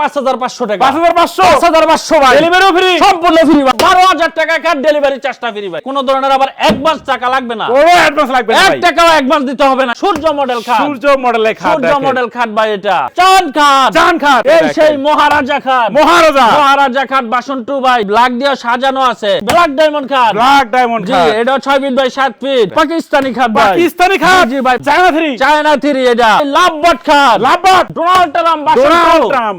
পাঁচ হাজার পাঁচশো টাকা। পাঁচ হাজার পাঁচশো? পাঁচ হাজার পাঁচশো ভাই। ডেলিভারিও ফ্রি সম্পূর্ণ ফ্রি বারো হাজার টাকা কার ডেলিভারি চার্জটা ফ্রি ভাই? কোনো ধরনের আবার অ্যাডভান্স টাকা লাগবে না। কোনো অ্যাডভান্স লাগবে না এক টাকাও অ্যাডভান্স দিতে হবে না। সূর্য মডেল খাট সূর্য মডেলের খাট সূর্য মডেল খাট ভাই এটা। চান খাট চান খাট এই সেই মহারাজা খাট মহারাজা। মহারাজা খাট বাসন টু ভাই। ব্ল্যাক দিয়ে সাজানো আছে। ব্ল্যাক ডায়মন্ড খাট ব্ল্যাক ডায়মন্ড জি এটা ছয় ফিট বাই সাত ফিট পাকিস্তানি খাট ভাই। পাকিস্তানি খাট জি ভাই। চায়না থ্রি চায়না থ্রি এটা। লাভবাট খাট লাভবাদ ডোনাল্ড ট্রাম্প বাসন ট্রাম্প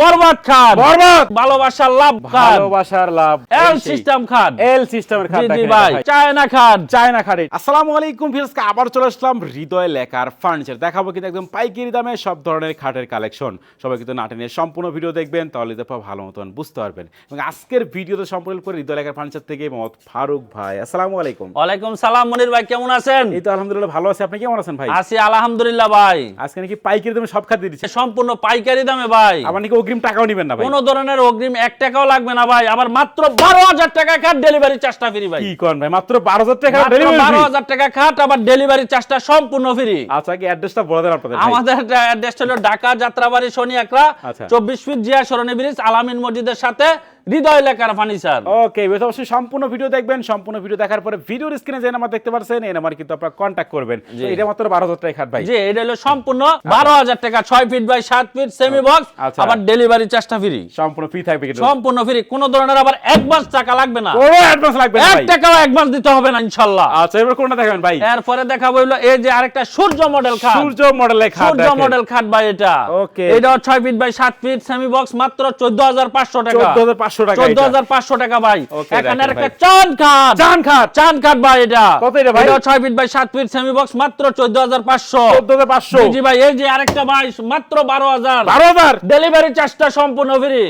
বরবাদ খাট বরবাদ। ভালোবাসার লাভ খাট ভালোবাসার লাভ। এল সিস্টেম খাট এল সিস্টেমের খাট জি ভাই চায়না খাট চায়না খাটে আসসালামু আলাইকুম আবার চলে আসলাম হৃদয় লেখার ফার্নিচার দেখাবো কিন্তু একদম পাইকারি দামে সব ধরনের খাটের কালেকশন সবাই কিন্তু নাটেনের সম্পূর্ণ ভিডিও দেখবেন তাহলে দেখো ভালো মতন বুঝতে পারবেন। এবং আজকের ভিডিওতে সম্পূর্ণ করে হৃদয় লেখার ফার্নিচার থেকে মোহাম্মদ ফারুক ভাই। আসসালামু আলাইকুম। ওয়ালাইকুম সালাম মনির ভাই কেমন আছেন? এই তো আলহামদুলিল্লাহ ভালো আছে। আপনি কেমন আছেন ভাই? আছি আলহামদুলিল্লাহ ভাই। আজকে নাকি পাইকারি দামে সব খাট দিচ্ছে সম্পূর্ণ পাইকারি দামে ভাই। আবার নাকি অগ্রিম টাকাও নেবেন না ভাই? কোন ধরনের অগ্রিম এক টাকাও লাগবে না ভাই। আবার মাত্র বারো হাজার টাকা ডেলিভারি চার্জটা ফ্রি ভাই। কি করেন ভাই? মাত্র বারো হাজার টাকা বারো হাজার টাকা খাট আবার ডেলিভারি চার্জটা সম্পূর্ণ ফ্রি আচ্ছা কি অ্যাড্রেসটা বলে দেন আপনাদের আমাদের অ্যাড্রেস হলো ঢাকা যাত্রাবাড়ি শনি একরা আচ্ছা। চব্বিশ ফিট জিয়া সরণি ব্রিজ আলামিন মসজিদের সাথে হৃদয় লেখার ফার্নিচার ওকে বেশ অবশ্যই সম্পূর্ণ ভিডিও দেখবেন সম্পূর্ণ ভিডিও দেখার পরে ভিডিওর স্ক্রিনে যে নাম্বার দেখতে পাচ্ছেন এই নাম্বার কিন্তু আপনারা কন্ট্যাক্ট করবেন। এটা মাত্র বারো হাজার টাকা খাট ভাই। জি এটা হলো সম্পূর্ণ বারো হাজার টাকা ছয় ফিট বাই সাত ফিট সেমি বক্স। আবার ডেলিভারি চার্জটা ফ্রি সম্পূর্ণ ফ্রি থাকবে কিন্তু। সম্পূর্ণ ফ্রি কোন ধরনের আবার অ্যাডভান্স টাকা লাগবে না। কোনো অ্যাডভান্স লাগবে না ভাই। টাকাও অ্যাডভান্স দিতে হবে না ইনশাল্লাহ। আচ্ছা এবার কোনটা দেখবেন ভাই? এরপরে দেখাবো হইল এই যে আরেকটা সূর্য মডেল খাট। সূর্য মডেলের খাট সূর্য মডেল খাট ভাই এটা। ওকে এটা ছয় ফিট বাই সাত ফিট সেমি বক্স মাত্র চোদ্দ হাজার পাঁচশো টাকা। 14,500 টাকা চোদ্দ হাজার পাঁচশো টাকা ভাই। এখানে একটা চান খাট চান খাট চান খাট ভাই এটা। কত এটা ভাই? ছয় ফিট বাই সাত ফিট সেমি বক্স মাত্র চোদ্দ হাজার পাঁচশো। চোদ্দ হাজার পাঁচশো? জি ভাই এই যে আরেকটা ভাই মাত্র বারো হাজার। বারো হাজার? ডেলিভারি চার্জটা সম্পূর্ণ ফ্রি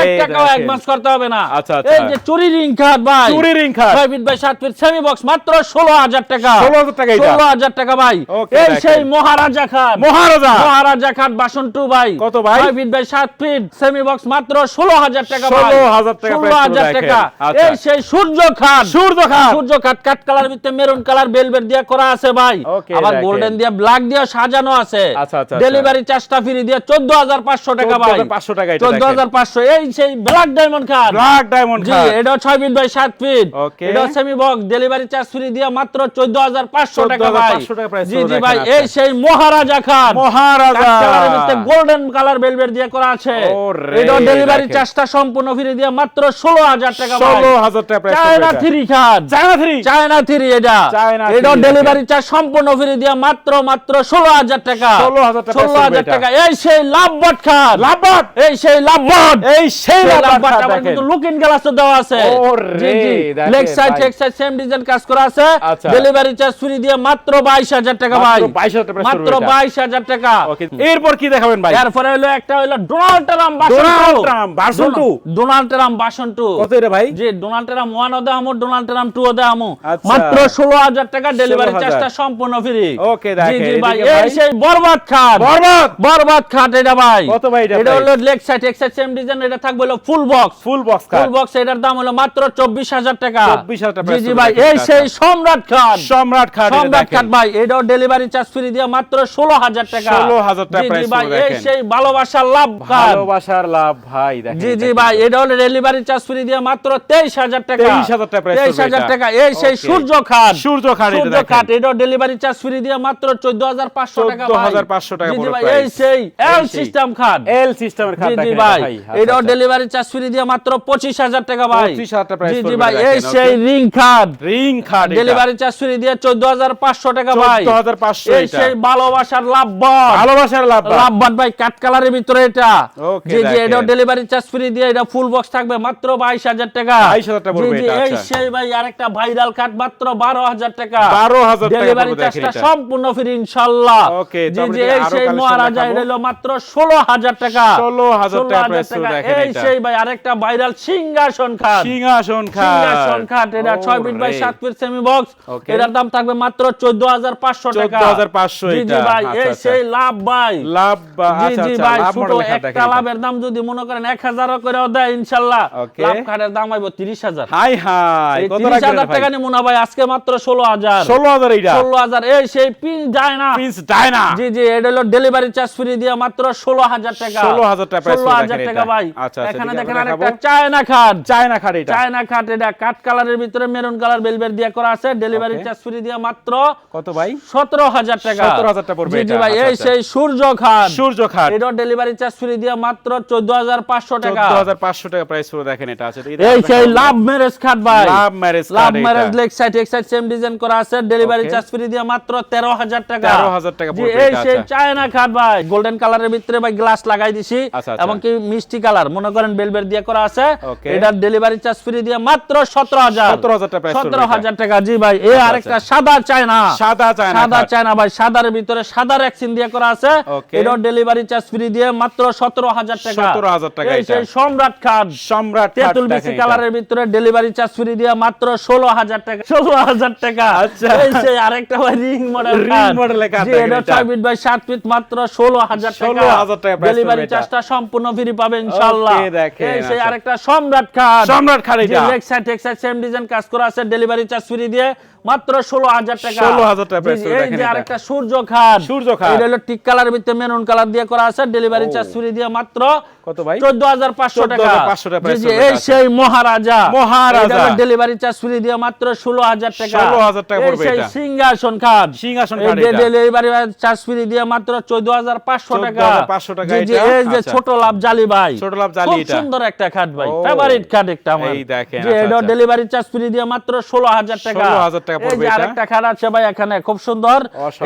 এক টাকাও অ্যাডভান্স করতে হবে না। আচ্ছা, আচ্ছা। এই যে চুরি রিং খাট ভাই। চুরি ring খাট। ছয় ফিট বাই সাত ফিট সেমি বক্স মাত্র ষোলো হাজার টাকা। 16,000 টাকা ষোলো হাজার টাকা ভাই। এই সেই মহারাজা খাট। মহারাজা? মহারাজা খাট বাসন টু ভাই। কত ভাই? ছয় ফিট বাই সাত ফিট সেমি বক্স মাত্র ষোলো হাজার টাকা ভাই। 16,000 টাকা ষোলো হাজার টাকা। আচ্ছা। এই সেই সূর্য খাট। সূর্য খাট। সূর্য খাট কাট কালার ভিতরে মেরুন কালার বেলভেট দিয়ে করা আছে ভাই। আবার গোল্ডেন দিয়ে ব্ল্যাক দিয়ে সাজানো আছে। আচ্ছা, আচ্ছা। ডেলিভারি চার্জটা ফ্রি দিয়ে চোদ্দ হাজার পাঁচশো টাকা ভাই। 14,500 টাকা চোদ্দ হাজার পাঁচশো এই সেই ব্ল্যাক ডায়মন্ড খাট। ব্ল্যাক ডায়মন্ড জি এটা ছয় ফিট বাই সাত ফিট। এটা semi box delivery charge free দিয়ে মাত্র চোদ্দ হাজার পাঁচশো টাকা ভাই। 14,500 টাকা price জি জি ভাই। এই সেই মহারাজা খাট। মহারাজা। গোল্ডেন কালার বেলভেট দিয়ে করা আছে। এটা ডেলিভারি। চার্জটা সম্পূর্ণ ফ্রি দিয়ে মাত্র ষোলো হাজার টাকা ষোলো হাজার টাকা চায়না থ্রি খাট চায়না থ্রি? চায়না থ্রি এটা। এটা ডেলিভারি চার্জ সম্পূর্ণ ফ্রি দিয়ে মাত্র মাত্র ষোলো হাজার টাকা। 16,000 টাকা ষোলো হাজার টাকা। এই সেই লাভবট খাট লাভবাদ এই সেই লাভবট এই সেই লাভবট দেখেন। কিন্তু লুকিং দেওয়া আছে। জি জি। Leg side. Take side same design কাজ করা আছে। ডেলিভারি চার্জ ফ্রি দিয়ে মাত্র বাইশ হাজার টাকা ভাই। মাত্র 22,000 টাকা price মাত্র পড়বে এটা। বাইশ হাজার টাকা। এরপর কি দেখাবেন ভাই? এরপরে হলো একটা হলো Donald Trump Donald Trump version two Donald Trump version two. কত ভাই? জি ডোনাল্ড ট্রাম্প ওয়ান ও দামো ডোনাল্ড ট্রাম্প টু দামো আচ্ছা। মাত্র ষোলো হাজার টাকা ডেলিভারি চার্জটা সম্পূর্ণ ফ্রি ওকে, জি দেখেন, জি ভাই এই সেই বরবাদ খাট। বরবাদ! বরবাদ খাট এটা ভাই। কত ভাই এটা এটা হলো লেগ সাইড এক সাইড সেম ডিজাইন এটা থাকবে হলো full box full box full box এটার দাম হলো মাত্র চব্বিশ হাজার টাকা। 24,000 টাকা জি জি ভাই এই সেই সম্রাট খাট। সম্রাট খাট সম্রাট খাট ভাই এটাও ডেলিভারি চার্জ ফ্রি দিয়ে মাত্র ষোলো হাজার টাকা। 16,000 টাকা জি জি ভাই এই সেই ভালোবাসার লাভ খাট। ভালোবাসার লাভ ভাই দেখেন জি জি ভাই এটা হলো ডেলিভারি চার্জ ফ্রি দিয়ে মাত্র তেইশ হাজার টাকা। 23,000 টাকা তেইশ হাজার টাকা। এই সেই সূর্য খাট। সূর্য খাট সূর্য খাট এটা ডেলিভারি চার্জ ফ্রি দিয়ে মাত্র চোদ্দ হাজার পাঁচশো টাকা ভাই। 14,500 টাকা ভাই এই সেই এল সিস্টেম খাট। এল সিস্টেমের খাট জি ভাই এটা। ডেলিভারি চার্জ ফ্রি দিয়ে মাত্র পঁচিশ হাজার টাকা ভাই। 25,000 টাকা জি জি ভাই এই সেই রিং খাট। রিং খাট ডেলিভারি চার্জ ফ্রি দিয়ে চোদ্দ হাজার পাঁচশো টাকা ভাই। 14,500 এই সেই ভালোবাসার লাভ ভালোবাসার লাভ ভাই। লাভবান ভাই কাট কালারের ভিতরে এটা। জি জি। এটাও ডেলিভারি চার্জ ফ্রি দিয়ে এটা ফুল বক্স থাকবে মাত্র বাইশ হাজার টাকা। 22,000 টাকা জি পড়বে জি এটা, এই আচ্ছা। সেই ভাই আরেকটা ভাইরাল কাট মাত্র বারো হাজার টাকা। 12,000 টাকা ডেলিভারি চার্জটা সম্পূর্ণ ফ্রি ইনশাল্লাহ। জি জি এই সেই মহারাজা? এটা হলো মাত্র ষোলো হাজার টাকা। 16,000 টাকা 16,000 price টাকা। এই সেই ভাই আরেকটা ভাইরাল সিংহাসন খাট সিংহাসন খাট সিংহাসন খাট এটা ছয় ফিট বাই সাত ফিট সেমি বক্স এটার দাম থাকবে মাত্র চোদ্দ হাজার পাঁচশো টাকা। 14,500 জি জি ভাই আচ্ছা, এই আচ্ছা। সেই লাভ ভাই। লাভ জি জি ভাই ছোট একটা লাভের দাম যদি মনে করেন এক হাজার করে দেয় লাভ দাম 30000 হাই হাই কত টাকা টাকা ভাই আজকে মাত্র 16000 16000 এইটা? 16000 এই সেই পিন যায় না। পিন যায় না? জি জি ডেলিভারি চার্জ ফ্রি দিয়া মাত্র 16000 টাকা। 16000 টাকা 16000 টাকা ভাই। আচ্ছা, আচ্ছা, এখানে দেখেন আরেকটা চায়না খাট চায়না খাট এটা। চায়না এটা কাট কালারের ভিতরে মেরুন কালার বেলবের দিয়া করা আছে। ডেলিভারি চার্জ ফ্রি দিয়া মাত্র কত ভাই? 17000 টাকা। 17000 টাকা পড়বে জি ভাই আচ্ছা, এই সেই সূর্য খাট সূর্য খাট এটা ডেলিভারি চার্জ ফ্রি দিয়া মাত্র 14500 টাকা। 14500 আটশো টাকা প্রাইস পুরো দেখেন এটা আছে। এই সেই লাভ ম্যারেজ কার্ড ভাই। Love marriage love marriage leg side এক সাইড সেম ডিজাইন করা আছে। ডেলিভারি চার্জ ফ্রি দিয়ে মাত্র 13000 টাকা। 13000 টাকা এই সেই চায়না কার্ড ভাই। গোল্ডেন কালারের ভিতরে ভাই গ্লাস লাগাই দিছি। এবং কি মিষ্টি কালার মনে করেন বেলবেট দিয়ে করা আছে। এটা ডেলিভারি চার্জ ফ্রি দিয়ে মাত্র 17000 17000 টাকা 17000 টাকা। জি ভাই এই আরেকটা সাদা চায়না সাদা চায়না সাদা চায়না ভাই সাদার ভিতরে সাদা ভ্যাকসিন দিয়ে করা আছে। এটা ডেলিভারি চার্জ ফ্রি দিয়ে মাত্র 17000 টাকা। 17000 টাকা এই সম্রাট কার্ড খাট সম্রাট তেঁতুল বিসি কালারের ভিতরে ডেলিভারি চার্জ ফ্রি দিয়ে মাত্র ষোলো হাজার টাকা। ষোলো হাজার টাকা। আচ্ছা। আরেকটা ভাই রিং মডেল কাঠ এটা। ছয় ফিট বাই সাত ফিট মাত্র ষোলো হাজার টাকা। 16,000 টাকা ডেলিভারি চার্জটা সম্পূর্ণ ফ্রি পাবে এই সেই আচ্ছা। আরেকটা সম্রাট খাট সম্রাট খাট এটা। লেগ সাইড টেক সাইড সেম ডিজাইন কাজ করা আছে ডেলিভারি চার্জ ফ্রি দিয়ে মাত্র ষোলো হাজার টাকা। 16,000 টাকা জি, price জি, পড়বে এই যে আরেকটা সূর্য খাট সূর্য খাট। এটা হলো টিক কালারের ভিতরে মেরুন কালার দিয়ে করা আছে ডেলিভারি চার্জ ফ্রি দিয়ে মাত্র কত ভাই? চোদ্দ হাজার পাঁচশো টাকা। 14,500 টাকা জি, price জি, পড়বে এই সেই Maharaja Maharaja. Delivery charge free দিয়ে মাত্র ষোলো হাজার টাকা 16,000 টাকা পড়বে এটা। সিংহাসন খাট সিংহাসন খাট এটা। ডেলিভারি চার্জ ফ্রি দিয়ে মাত্র চোদ্দ হাজার পাঁচশো টাকা 14,500 টাকা জি, জি, এটা। এই যে। ছোট লাভ জালি ভাই ছোট লাভ জালি খুব সুন্দর একটা খাট ভাই ফেভারিট খাট একটা আমার এই দেখেন, জি এটা। ডেলিভারি চার্জ ফ্রি দিয়ে মাত্র টাকা 16,000 টাকা পড়বে যে এটা। আরেকটা খাট আছে ভাই এখানে খুব সুন্দর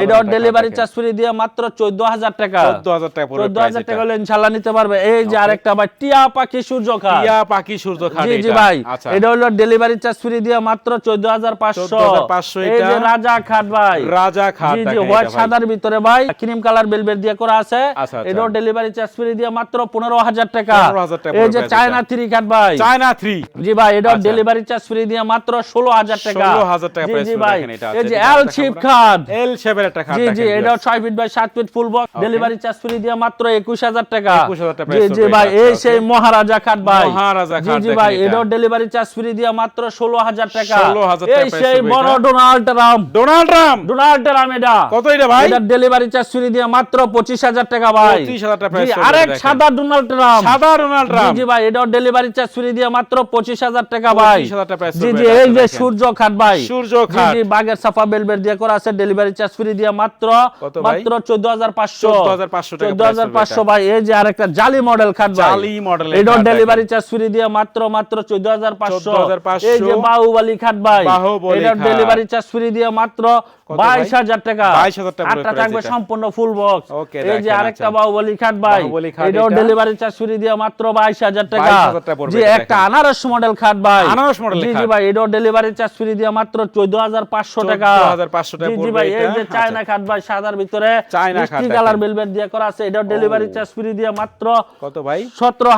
এটা ডেলিভারি চার্জ ফ্রি দিয়ে মাত্র চোদ্দ হাজার টাকা 14,000 টাকা পড়বে। টাকা হলে নিতে পারবে এই যে আরেকটা ভাই টিয়া পাখি সূর্য টিয়া পাখি সূর্য জি জি ভাই আচ্ছা। এটা হলো ডেলিভারি চার্জ ফ্রি দিয়ে মাত্র চোদ্দ হাজার পাঁচশো। 14,500 এই যে রাজা খাট ভাই। রাজা খাট জি জি হোয়াইট সাদার ভিতরে ভাই ক্রিম কালার বেলবেট দিয়ে করা আছে। আচ্ছা, আচ্ছা। এটাও ডেলিভারি চার্জ ফ্রি দিয়ে মাত্র পনেরো হাজার টাকা। 15,000 টাকা এই যে চায়না এটা। খাট ভাই। চায়না থ্রি জি ভাই এটাও। ডেলিভারি চার্জ ফ্রি দিয়ে মাত্র ষোলো হাজার টাকা। 16,000 টাকা জি price জি পড়বে ভাই। দেখেন এটা। এই যে এল এটা খাট। এল শেপের একটা খাট জি জি এটাও viewers। ছয় ফিট বাই সাত feet full box delivery charge free দিয়ে মাত্র একুশ হাজার টাকা। 21,000 টাকা জি জি ভাই এই সেই মহারাজা খাট ভাই। মহারাজা খাট জি ভাই এটা। ডেলিভারি চার্জ ফ্রি দিয়ে মাত্র ষোলো হাজার টাকা 16,000 টাকা এই সেই বড় Donald Trump Donald Trump Donald Trump এটা। কত এটা ভাই? এটার ডেলিভারি চার্জ ফ্রি দিয়ে মাত্র পঁচিশ হাজার টাকা ভাই। 25,000 টাকা জি আরেক সাদা ডোনাল্ড ট্রাম্প সাদা ডোনাল্ড ট্রাম্প জি ভাই এটাও ডেলিভারি চার্জ ফ্রি দিয়ে মাত্র পঁচিশ হাজার টাকা ভাই। 25,000 টাকা জি জি এই যে সূর্য খাট ভাই। সূর্য খাট। জি বাগের সাফা বেলবেট দিয়ে করা আছে ডেলিভারি চার্জ ফ্রি দিয়ে মাত্র মাত্র চোদ্দ হাজার পাঁচশো 14,500 টাকা চোদ্দ price হাজার পড়বে পাঁচশো এটা। ভাই এই যে আরেকটা জালি মডেল খাট ভাই। জালি এটাও খাট ডেলিভারি চার্জ ফ্রি দিয়ে মাত্র মাত্র চোদ্দ হাজার পাঁচশো 14,500 এই যে বাহুবালি খাট ভাই এটা। ডেলিভারি চার্জ ফ্রি দিয়ে মাত্র কত বাইশ ভাই? হাজার টাকা। 22,000 টাকা আটটা থাকবে সম্পূর্ণ ফুল বক্স এই যে আরেকটা আচ্ছা। বাহুবলী খাট ভাই। এটাও ডেলিভারি চার্জ ফ্রি দিয়ে মাত্র বাইশ হাজার টাকা। 22,000 টাকা জি একটা আনারস মডেল খাট ভাই। আনারস model জি জি ভাই এটাও ডেলিভারি চার্জ ফ্রি দিয়ে মাত্র চোদ্দ হাজার পাঁচশো টাকা। 14,500 টাকা জি জি ভাই এই যে চায়না খাট ভাই সাদার ভিতরে চায়না খাট কালার বেলবেট দিয়ে করা আছে। এটাও ডেলিভারি চার্জ ফ্রি দিয়ে মাত্র কত ভাই?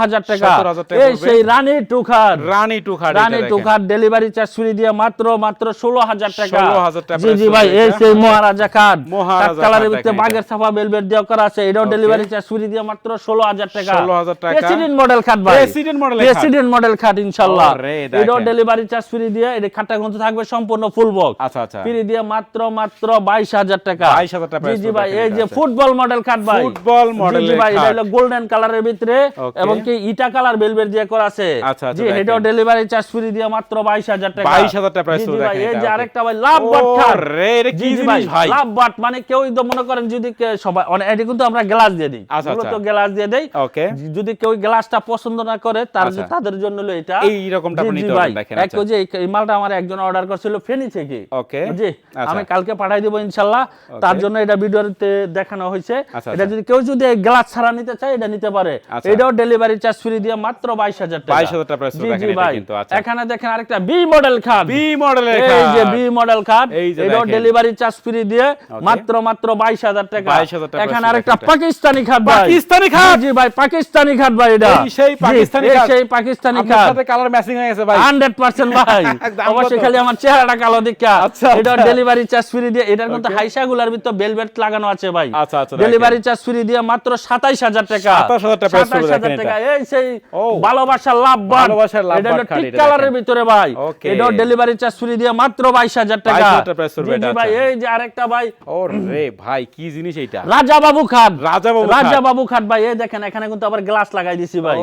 হাজার টাকা। 17,000 টাকা এই সেই রানী টুখার রানী টু রানী এটা ডেলিভারি চার্জ ফ্রি দিয়ে মাত্র মাত্র ষোলো হাজার টাকা। 16,000 টাকা জি জি ভাই পড়বে এই সেই মহারাজা খাট মহারাজা কালারের ভিতরে বাগের সাফা বেলবেট দেওয়া করা আছে। এটাও ডেলিভারি চার্জ ফ্রি দিয়ে মাত্র ষোলো হাজার টাকা। 16,000 টাকা। প্রেসিডেন্ট মডেল খাট ভাই। Model এর প্রেসিডেন্ট মডেল খাট ইনশাআল্লাহ এটাও ডেলিভারি চার্জ ফ্রি দিয়ে এটা খাটটা কিন্তু থাকবে সম্পূর্ণ ফুল বক্স আচ্ছা আচ্ছা। ফ্রি দিয়ে মাত্র মাত্র বাইশ হাজার টাকা। 22,000 টাকা জি জি ভাই এই যে ফুটবল মডেল খাট ভাই। ফুটবল জি, মডেলের জি ভাই এটা। হলো গোল্ডেন কালারের ভিতরে. এবং কি ইটা কালার বেলবেট দিয়ে করা আছে। আচ্ছা, আচ্ছা, জি এটাও ডেলিভারি চার্জ ফ্রি দিয়ে মাত্র বাইশ হাজার টাকা। 22,000 টাকা ভাই এই যে আরেকটা ভাই লাভ বাট খাট। ওরে, এটা কি জি, জি জিনিস? ভাই? লাভ বাট মানে কেউ তো মনে করেন যদি কে- সবাই এটা কিন্তু আমরা গ্লাস দিয়ে দিই। আচ্ছা, মূলত আচ্ছা। গ্লাস দিয়ে দেই। ওকে। যদি কেউ গ্লাসটা পছন্দ না করে তার আচ্ছা। তাদের জন্য হলো এটা। এই রকমটা আপনি নিতে পারবেন, দেখেন, এক। যে এই- এই মালটা আমার একজন অর্ডার করছিল ফেনি থেকে। জি। আমি কালকে পাঠাই দিব ইনশাল্লাহ। তার জন্য এটা ভিডিওতে দেখানো হয়েছে। এটা। যদি কেউ যদি গ্লাস ছাড়া নিতে চায় এটা নিতে পারে। এটাও ডেলিভারি চার্জ ফ্রি দিয়ে মাত্র বাইশ হাজার টাকা। 22,000 টাকা price দেখেন এটা ভাই। কিন্তু, আচ্ছা। এখানে দেখেন আরেকটা বি মডেল খাট। বি মডেলের এই যে বি মডেল খাট। এটাও ডেলিভারি ডেলিভারি চার্জ ফ্রি দিয়ে মাত্র মাত্র বাইশ হাজার টাকা। 22,000 টাকা এখানে আরেকটা পাকিস্তানি খাট ভাই। পাকিস্তানি খাট? জি ভাই পাকিস্তানি খাট ভাই এটা। সেই পাকিস্তানি খাট। সেই পাকিস্তানি খাট সাথে কালার ম্যাচিং হয়ে গেছে ভাই। হান্ড্রেড পার্সেন্ট ভাই। অবশ্যই খালি আমার চেহারাটা কালো দেখা আচ্ছা, এটা। ডেলিভারি চার্জ ফ্রি দিয়ে এটার মধ্যে হাইসা গুলার ভিতর বেলভেট লাগানো আছে ভাই। আচ্ছা, আচ্ছা, ডেলিভারি চার্জ ফ্রি দিয়ে মাত্র সাতাইশ হাজার টাকা। 27,000 টাকা 27,000 টাকা। এই সেই। ভালোবাসার লাভ ভালোবাসার লাভ এটা এটা কালারের ভিতরে ভাই। এটা ডেলিভারি চার্জ ফ্রি দিয়ে মাত্র বাইশ হাজার টাকা। 22,000 টাকা এটা, ভাই আচ্ছা। এই যে আরেকটা ভাই। ও রে ভাই কি জিনিস এইটা? রাজা বাবু খাট। রাজা বাবু রাজা বাবু খাট ভাই এই দেখেন এখানে কিন্তু আবার গ্লাস লাগাই দিছি ভাই।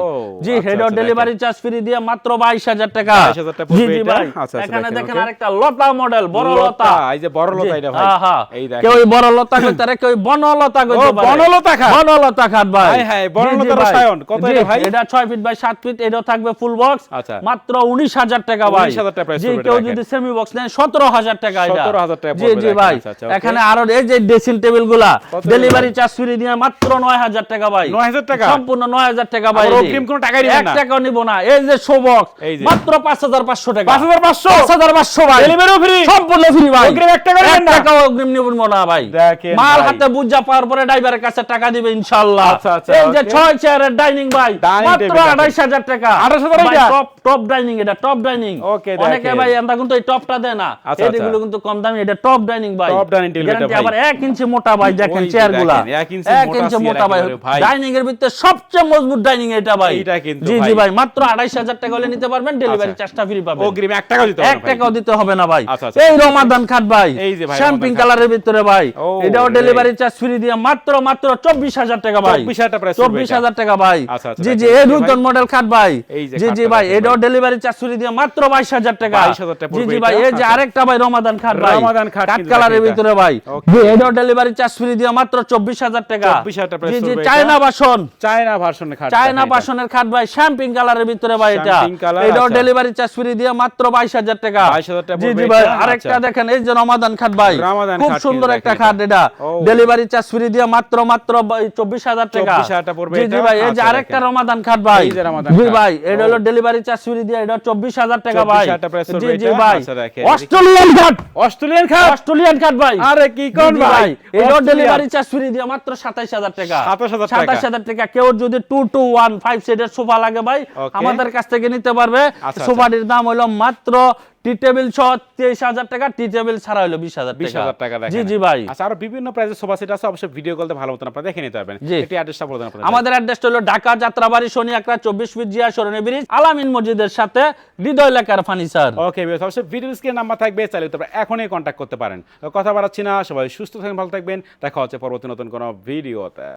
জি হেড আচ্ছা, ডেলিভারি চার্জ ফ্রি দিয়ে মাত্র বাইশ হাজার টাকা। 22,000 টাকা জি জি ভাই আচ্ছা, আচ্ছা, এখানে দেখেন, আরেকটা লতা মডেল বড় লতা এই যে বড় লতা এটা ভাই। হ্যাঁ, হ্যাঁ। এই দেখেন। কেউ বড় লতা কইতে পারে কেউ বনলতা কইতে পারে বনলতা খাট। বনলতা খাট ভাই। হায় হায়, বনলতা রসায়ন। কত এটা ভাই? এটা 6 ফিট বাই 7 ফিট এটাও থাকবে ফুল বক্স আচ্ছা। মাত্র 19000 টাকা ভাই। 19,000 টাকা price জি কেউ যদি সেমি বক্স নেয় 17000 টাকা এটা। 17,000 টাকা জি ভাই আচ্ছা, আচ্ছা, okay। এখানে আরও এই যে ড্রেসিং টেবিলগুলা ডেলিভারি চার্জ ফ্রি দিয়ে মাত্র 9000 টাকা ভাই 9,000 টাকা? সম্পূর্ণ 9000 টাকা ভাই অগ্রিম কোনো টাকাই দিবেন এক না? টাকাও নিব না এই যে শো বক্স মাত্র 5500 টাকা 5500? 5500 ভাই ডেলিভারিও ফ্রি সম্পূর্ণ ফ্রি ভাই অগ্রিম এক টাকা নেবেন না? টাকাও অগ্রিম নিব না ভাই মাল হাতে বুঝা পাওয়ার পরে ড্রাইভারের কাছে টাকা দিবে ইনশাআল্লাহ আচ্ছা, আচ্ছা, এই যে okay। ছয় চেয়ারের ডাইনিং ভাই মাত্র table আছে। 28000 টাকা 28,000 ভাই, এটা? টপ টপ ডাইনিং এটা টপ ডাইনিং Okay, অনেকে ভাই আমরা কিন্তু এই টপটা দেয় না আচ্ছা, এগুলো আচ্ছা। কিন্তু কম দামি এটা টপ ডাইনিং ভাই Top dining table এটা ভাই। আবার 1 ইঞ্চি মোটা ভাই দেখেন ওই যে চেয়ারগুলা। দেখেন, 1 ইঞ্চি মোটা ভাই। ডাইনিং এর ভিতরে সবচেয়ে মজবুত ডাইনিং এটা ভাই। এইটা কিন্তু জি জি ভাই। মাত্র 28000 টাকা হলে নিতে পারবেন ডেলিভারি। চার্জটা ফ্রি পাবেন। অগ্রিম এক টাকাও দিতে হবে এক না ভাই। টাকাও দিতে হবে না ভাই। আচ্ছা, আচ্ছা। এই রমাদান খাট ভাই এই যে ভাই, শ্যাম্পিং কালারের ভিতরে ভাই। এটাও ডেলিভারি চার্জ ফ্রি দিয়ে মাত্র মাত্র চব্বিশ হাজার টাকা ভাই। 24,000 টাকা টাকা ভাই। আচ্ছা, জি জি এই নতুন মডেল খাট ভাই। জি জি ভাই এটাও ডেলিভারি চার্জ ফ্রি দিয়ে মাত্র বাইশ হাজার টাকা। 22,000 টাকা জি জি ভাই এই যে। আরেকটা ভাই রমাদান খাট ভাই। রমাদান খাট কাঠ কালারের ভিতরে ভাই। Okay. ডেলিভারি চার্জ ফ্রি দিয়ে মাত্র চব্বিশ হাজার টাকা। 24,000 টাকা জি জি চায়না বাসন। চায়না ভার্সনের খাট চায়না বাসনের খাট ভাই শ্যাম্পিং কালারের ভিতরে ভাই এটা। আচ্ছা। ডেলিভারি চার্জ ফ্রি দিয়ে মাত্র বাইশ হাজার টাকা। 22,000 টাকা জি জি ভাই আরেকটা আচ্ছা। দেখেন এই যে রমাদান খাট ভাই। খুব সুন্দর একটা খাট এটা। ডেলিভারি চার্জ ফ্রি দিয়ে মাত্র মাত্র চব্বিশ হাজার টাকা। 24,000 টাকা পড়বে জি জি ভাই এই যে আচ্ছা, আরেকটা। রমাদান খাট ভাই। জি ভাই এটা হলো ডেলিভারি চার্জ ফ্রি দিয়ে এটা চব্বিশ হাজার টাকা ভাই। 24,000 টাকা price জি জি ভাই। আচ্ছা, অস্ট্রেলিয়ান খাট। অস্ট্রেলিয়ান খাট? অস্ট্রেলিয়ান খাট ভাই। আরে কি কোন ভাই এই ডট ডেলিভারি চার্জ ফ্রি দিয়ে মাত্র সাতাইশ হাজার টাকা। 27,000 টাকা। সাতাইশ হাজার টাকা। কেউ যদি টু টু সিটের সোফা লাগে ভাই আমাদের কাছ থেকে নিতে পারবে। আচ্ছা। সোফাটির দাম হলো মাত্র টি টেবিল সহ তেইশ হাজার টাকা টি টেবিল ছাড়া হলো বিশ হাজার বিশ হাজার টাকা জি জি ভাই। আচ্ছা আরও বিভিন্ন প্রাইসের সোফা সেট আছে অবশ্যই ভিডিও কলতে ভালো মতন আপনারা দেখে নিতে পারবেন। জি। অ্যাড্রেসটা বলে দেন আপনাদের। আমাদের অ্যাড্রেসটা হলো ঢাকা যাত্রাবাড়ি শনি আকরা চব্বিশ ফিট জিয়া সরণি ব্রিজ আলামিন মসজিদের সাথে হৃদয় লেখার ফার্নিচার ওকে বেশ অবশ্যই ভিডিও স্ক্রিনে নাম্বার থাকবে চাইলে এখনই কন্ট্যাক্ট করতে পারেন। কথা বাড়াচ্ছি না সবাই সুস্থ থাকবেন ভালো থাকবেন। দেখা হচ্ছে পরবর্তী নতুন কোনো ভিডিওতে